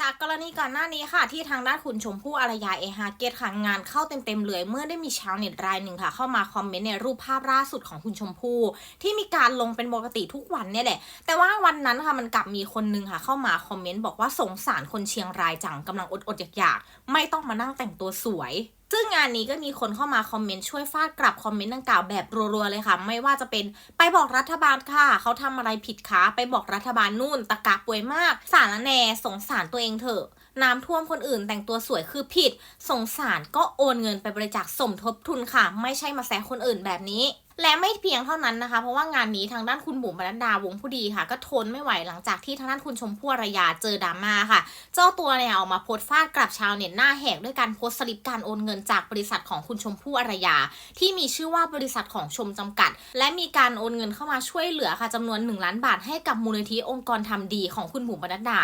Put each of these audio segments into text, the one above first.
จากกรณีก่อนหน้านี้ค่ะที่ทางด้านคุณชมพู่อารยาเอฮาเกตค่ะงานเข้าเต็มๆเลยเมื่อได้มีชาวเน็ตรายหนึ่งค่ะ เข้ามาคอมเมนต์ในรูปภาพล่าสุดของคุณชมพู่ที่มีการลงเป็นปกติทุกวันเนี่ยแหละ แต่ว่าวันนั้นค่ะมันกลับมีคนนึงค่ะ เข้ามาคอมเมนต์บอกว่าสงสารคนเชียงรายจังกำลังอดๆอยากๆไม่ต้องมานั่งแต่งตัวสวย ซึ่งงานนี้ก็มีคนเข้ามาคอมเมนต์ช่วยฟาดกลับคอมเมนต์ดังกล่าวแบบรัวๆเลยค่ะ ไม่ว่าจะเป็นไปบอกรัฐบาลค่ะ เขาทำอะไรผิดคะไปบอกรัฐบาลนู่นตะกะป่วยมาก สารแหนสงสารตัวเองเถอะน้ำท่วมคนอื่นแต่งตัวสวยคือผิด สงสารก็โอนเงินไปบริจาคสมทบทุนค่ะ ไม่ใช่มาแซะคนอื่นแบบนี้ และไม่เพียงเท่านั้นนะคะ เพราะว่างานนี้ทางด้านคุณบุ๋มปนัดาวงผู้ดีค่ะ ก็ทนไม่ไหวหลังจากที่ทางด้านคุณชมพู่อารยาเจอดราม่าค่ะ เจ้าตัวเนี่ยออกมาโพสต์ฟาดกลับชาวเน็ตหน้าแหกด้วยการโพสต์สลิปการโอนเงินจากบริษัทของคุณชมพู่อารยา ที่มีชื่อว่าบริษัทของชมจำกัด และมีการโอนเงินเข้ามาช่วยเหลือค่ะจำนวน 1 ล้านบาทให้กับมูลนิธิองค์กรทำดีของคุณบุ๋มปนัดดา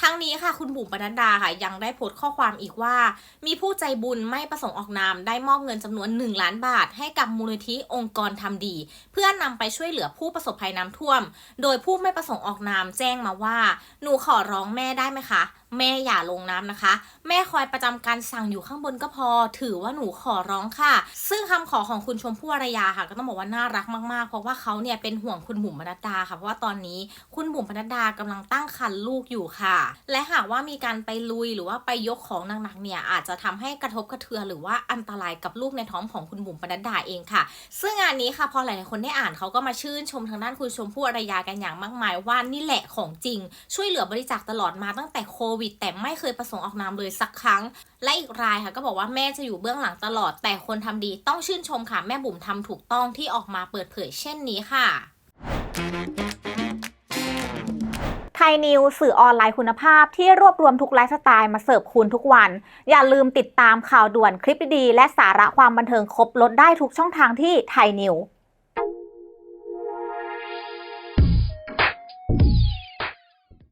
ทั้งนี้ค่ะคุณบุ๋มปนัดดาค่ะยังได้โพสต์ข้อความอีกว่า มีผู้ใจบุญไม่ประสงค์ออกนามได้มอบเงินจำนวน 1 ล้านบาท ให้กับมูลนิธิองค์กรทำดี เพื่อนำไปช่วยเหลือผู้ประสบภัยน้ำท่วม โดยผู้ไม่ประสงค์ออกนามแจ้งมาว่า หนูขอร้องแม่ได้ไหมคะ แม่อย่าลงน้ำนะคะ แม่คอยประจำการสั่งอยู่ข้างบนก็พอ ถือว่าหนูขอร้องค่ะ ซึ่งคำขอของคุณชมพู่อารยาค่ะ ก็ต้องบอกว่าน่ารักมากๆ เพราะว่าเขาเนี่ยเป็นห่วงคุณบุ๋มปนัดดาค่ะ เพราะว่าตอนนี้คุณบุ๋มปนัดดากำลังตั้งครรภ์ลูกอยู่ค่ะ และหากว่ามีการไปลุยหรือว่าไปยกของหนักๆเนี่ยอาจจะทำให้กระทบกระเทือนหรือว่าอันตรายกับลูกในท้องของคุณบุ๋มปนัดดาเองค่ะ ซึ่งงานนี้ค่ะพอหลายๆคนได้อ่านเขาก็มาชื่นชมทางด้านคุณชมพู่อารยากันอย่างมากมายว่านี่แหละของจริง ช่วยเหลือบริจาคตลอดมาตั้งแต่โควิด แต่ไม่เคยประสงค์ออกนามเลยสักครั้ง และอีกรายค่ะก็บอกว่าแม่จะอยู่เบื้องหลังตลอด แต่คนทำดีต้องชื่นชมค่ะ แม่บุ๋มทำถูกต้องที่ออกมาเปิดเผยเช่นนี้ค่ะไทยนิวสื่อออนไลน์คุณภาพที่รวบรวมทุกไลฟ์สไตล์มาเสิร์ฟคุณทุกวัน อย่าลืมติดตามข่าวด่วนคลิปดี และสาระความบันเทิงครบลดได้ทุกช่องทางที่ไทยนิว